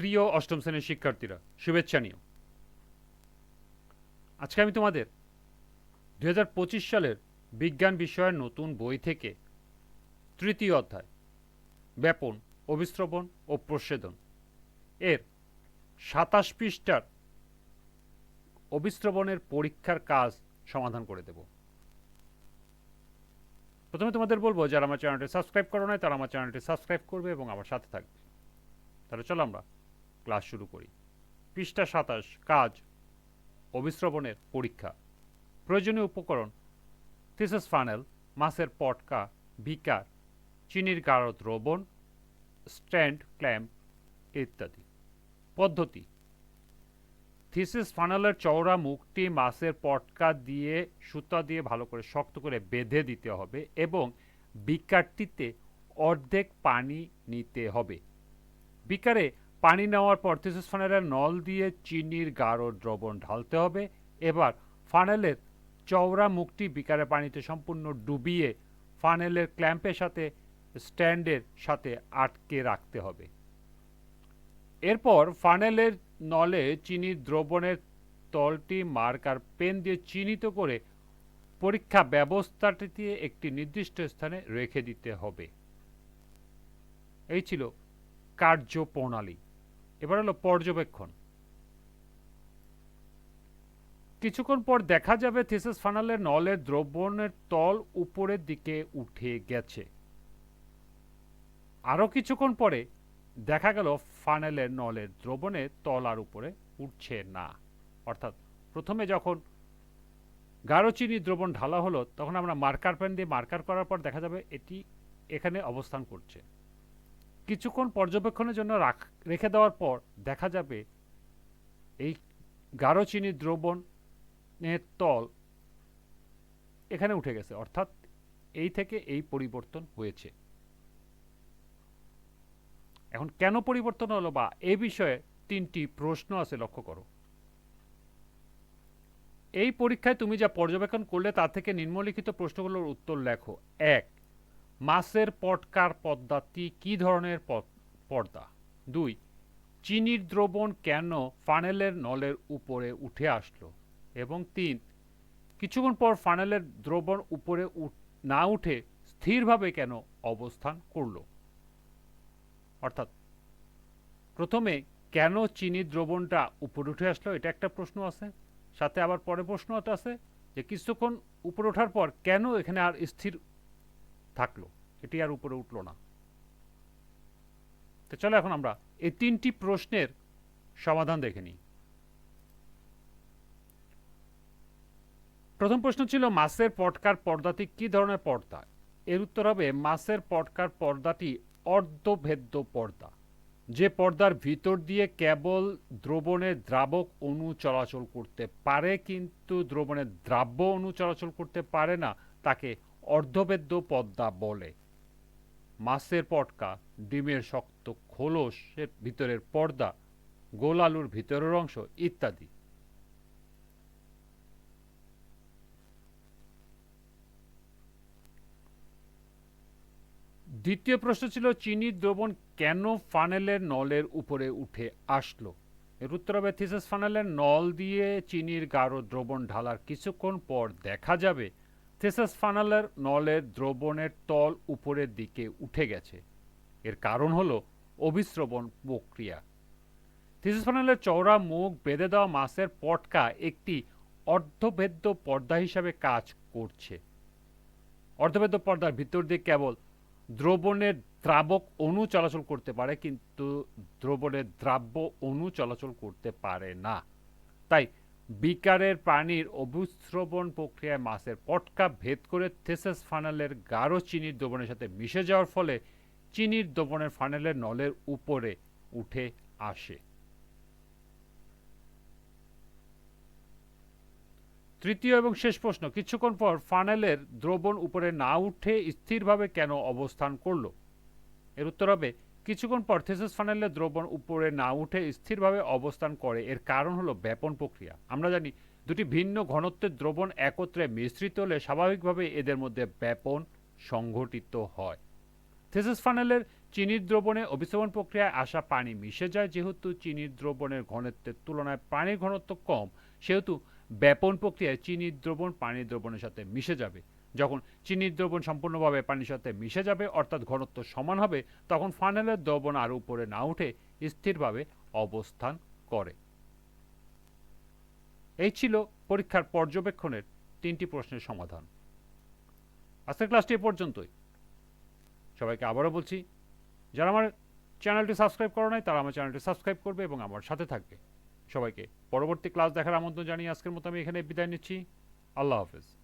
প্রিয় অষ্টম শ্রেণির শিক্ষার্থীরা, শুভেচ্ছা নিও। আজকে আমি তোমাদের দু হাজার পঁচিশ সালের বিজ্ঞান বিষয়ের নতুন বই থেকে তৃতীয় অধ্যায়, ব্যাপন, অভিস্রবণ ও প্রসেদন এর সাতাশ পৃষ্ঠার অভিস্রবণের পরীক্ষার কাজ সমাধান করে দেব। প্রথমে তোমাদের বলব, যারা আমার চ্যানেলটি সাবস্ক্রাইব করো নাই, তারা আমার চ্যানেলটি সাবস্ক্রাইব করবে এবং আমার সাথে থাকবে। তাহলে চলো আমরা ক্লাস শুরু করি। পৃষ্ঠা সাতাশ, কাজ, অভিস্রবণের পরীক্ষা। প্রয়োজনীয় উপকরণ, থিসেস ফানেল, মাছের পটকা, বিকার, চিনির গাঢ় দ্রবণ, স্ট্যান্ড ক্ল্যাম্প ইত্যাদি। পদ্ধতি, থিসিস ফানেলের চওড়া মুখটি মাছের পটকা দিয়ে, সুতা দিয়ে ভালো করে শক্ত করে বেঁধে দিতে হবে এবং বিকারটিতে অর্ধেক পানি নিতে হবে। বিকারে পানি নেওয়ার পর থিসিস ফানেলের নল দিয়ে চিনির গাঢ় দ্রবণ ঢালতে হবে। এবার ফানেলের চওড়া মুখটি বিকারে পানিতে সম্পূর্ণ ডুবিয়ে ফানেলের ক্ল্যাম্পের সাথে স্ট্যান্ডের সাথে আটকে রাখতে হবে। এরপর ফানেলের নলে চিনির দ্রবণের তলটি মার্কার পেন দিয়ে চিহ্নিত করে পরীক্ষা ব্যবস্থাটিতে একটি নির্দিষ্ট স্থানে রেখে দিতে হবে। এই ছিল কার্যপ্রণালী। এবার হলো পর্যবেক্ষণ। কিছুক্ষণ পর দেখা যাবে থিসিস ফানালের নলের দ্রবণের তল উপরের দিকে উঠে গেছে। আরও কিছুক্ষণ পরে দেখা গেল ফানেলের নলের দ্রবণে তল আর উপরে উঠছে না। অর্থাৎ প্রথমে যখন গাঢ় চিনি দ্রবণ ঢালা হলো, তখন আমরা মার্কার পেন দিয়ে মার্কার করার পর দেখা যাবে এটি এখানে অবস্থান করছে। কিছুক্ষণ পর্যবেক্ষণের জন্য রাখ রেখে দেওয়ার পর দেখা যাবে এই গাঢ় চিনি দ্রবণের তল এখানে উঠে গেছে, অর্থাৎ এই থেকে এই পরিবর্তন হয়েছে। এখন কেন পরিবর্তন হলো বা এ বিষয়ে তিনটি প্রশ্ন আছে, লক্ষ্য করো। এই পরীক্ষায় তুমি যা পর্যবেক্ষণ করলে তা থেকে নিম্নলিখিত প্রশ্নগুলোর উত্তর লেখো। এক মাছের পটকার পদ্মাটি কি ধরনের পর্দা? দুই, চিনির দ্রবণ কেন ফানেলের নলের উপরে উঠে আসলো? এবং তিন, কিছুক্ষণ পর ফানেলের দ্রবণ উপরে না উঠে স্থিরভাবে কেন অবস্থান করল? অর্থাৎ, প্রথমে কেন চিনির দ্রবণটা উপরে উঠে আসলো? এটা একটা প্রশ্ন আছে। সাথে আবার পরে প্রশ্নটা আছে যে কিছুক্ষণ উপরে ওঠার পর কেন এখানে আর স্থির থাকল। এটি আর উপরে উঠল না। তো চলো এখন আমরা এই তিনটি প্রশ্নের সমাধান দেখে নিই। প্রথম প্রশ্ন ছিল, মাছের পটকার পর্দাটি কি ধরনের পর্দা? এর উত্তর হবে, মাছের পটকার পর্দাটি অর্ধভেদ্য পর্দা। যে পর্দার ভিতর দিয়ে কেবল দ্রবণের দ্রাবক অণু চলাচল করতে পারে, কিন্তু দ্রবণের দ্রাব্য অণু চলাচল করতে পারে না, তাকে অর্ধভেদ্য পদ্মা বলে। মাছের পটকা, ডিমের শক্ত খোলসের ভিতরের পর্দা, গোল আলুর ভিতরের অংশ ইত্যাদি। দ্বিতীয় প্রশ্ন ছিল চিনির দ্রবণ কেন ফানেলের নলের উপরে উঠে আসলো? এর উত্তর হবে থিসাস ফানেলের নল দিয়ে চিনির গাঢ় দ্রবণ ঢালার কিছুক্ষণ পর দেখা যাবে থিসাস ফানেলের নলের দ্রবণের তল উপরের দিকে উঠে গেছে। এর কারণ হলো অভিস্রবণ প্রক্রিয়া। থিসাস ফানেলের চওড়া মুখ বেঁধে দেওয়া মাছের পটকা একটি অর্ধভেদ্য পর্দা হিসাবে কাজ করছে। অর্ধভেদ্য পর্দার ভিতর দিয়ে কেবল দ্রবণের দ্রাবক অণু চলাচল করতে পারে, কিন্তু দ্রবণের দ্রাব্য অণু চলাচল করতে পারে না। তাই বিকারের প্রাণীর অভিস্রবণ প্রক্রিয়ায় মাছের পটকা ভেদ করে থেসাস ফানেলের গাঢ় চিনির দ্রবণের সাথে মিশে যাওয়ার ফলে চিনির দ্রবণের ফানেলের নলের উপরে উঠে আসে। তৃতীয় এবং শেষ প্রশ্ন, কিছুক্ষণ পর ফানেলের দ্রবণ উপরে না উঠে স্থিরভাবে কেন অবস্থান করল? এর উত্তর হবে কিছুক্ষণ পর থেসিস ফানেলের দ্রবণ উপরে না উঠে স্থিরভাবে অবস্থান করে। এর কারণ হলো ব্যাপন প্রক্রিয়া। আমরা জানি দুটি ভিন্ন ঘনত্বের দ্রবণ একত্রে মিশ্রিত হলে স্বাভাবিকভাবে এদের মধ্যে ব্যাপন সংঘটিত হয়। থেসিস ফানেলের চিনির দ্রবণে অভিশ্রবণ প্রক্রিয়ায় আসা পানি মিশে যায়, যেহেতু চিনির দ্রবণের ঘনত্বের তুলনায় পানির ঘনত্ব কম, সেহেতু ব্যাপন প্রক্রিয়ায় চিনির দ্রবণ পানির দ্রবণের সাথে মিশে যাবে। যখন চিনির দ্রবণ সম্পূর্ণভাবে পানির সাথে মিশে যাবে, অর্থাৎ ঘনত্ব সমান হবে, তখন ফানেলের দ্রবণ আর উপরে না উঠে স্থিরভাবে অবস্থান করে। এই ছিল পরীক্ষার পর্যবেক্ষণের তিনটি প্রশ্নের সমাধান। আজকের ক্লাসটি এ পর্যন্তই। সবাইকে আবারও বলছি, যারা আমার চ্যানেলটি সাবস্ক্রাইব করো নাই, তারা আমার চ্যানেলটি সাবস্ক্রাইব করবে এবং আমার সাথে থাকবে। সবাইকে পরবর্তী ক্লাস দেখার আমন্ত্রণ জানিয়ে আজকের মতো আমি এখানে বিদায় নিচ্ছি। আল্লাহ হাফেজ।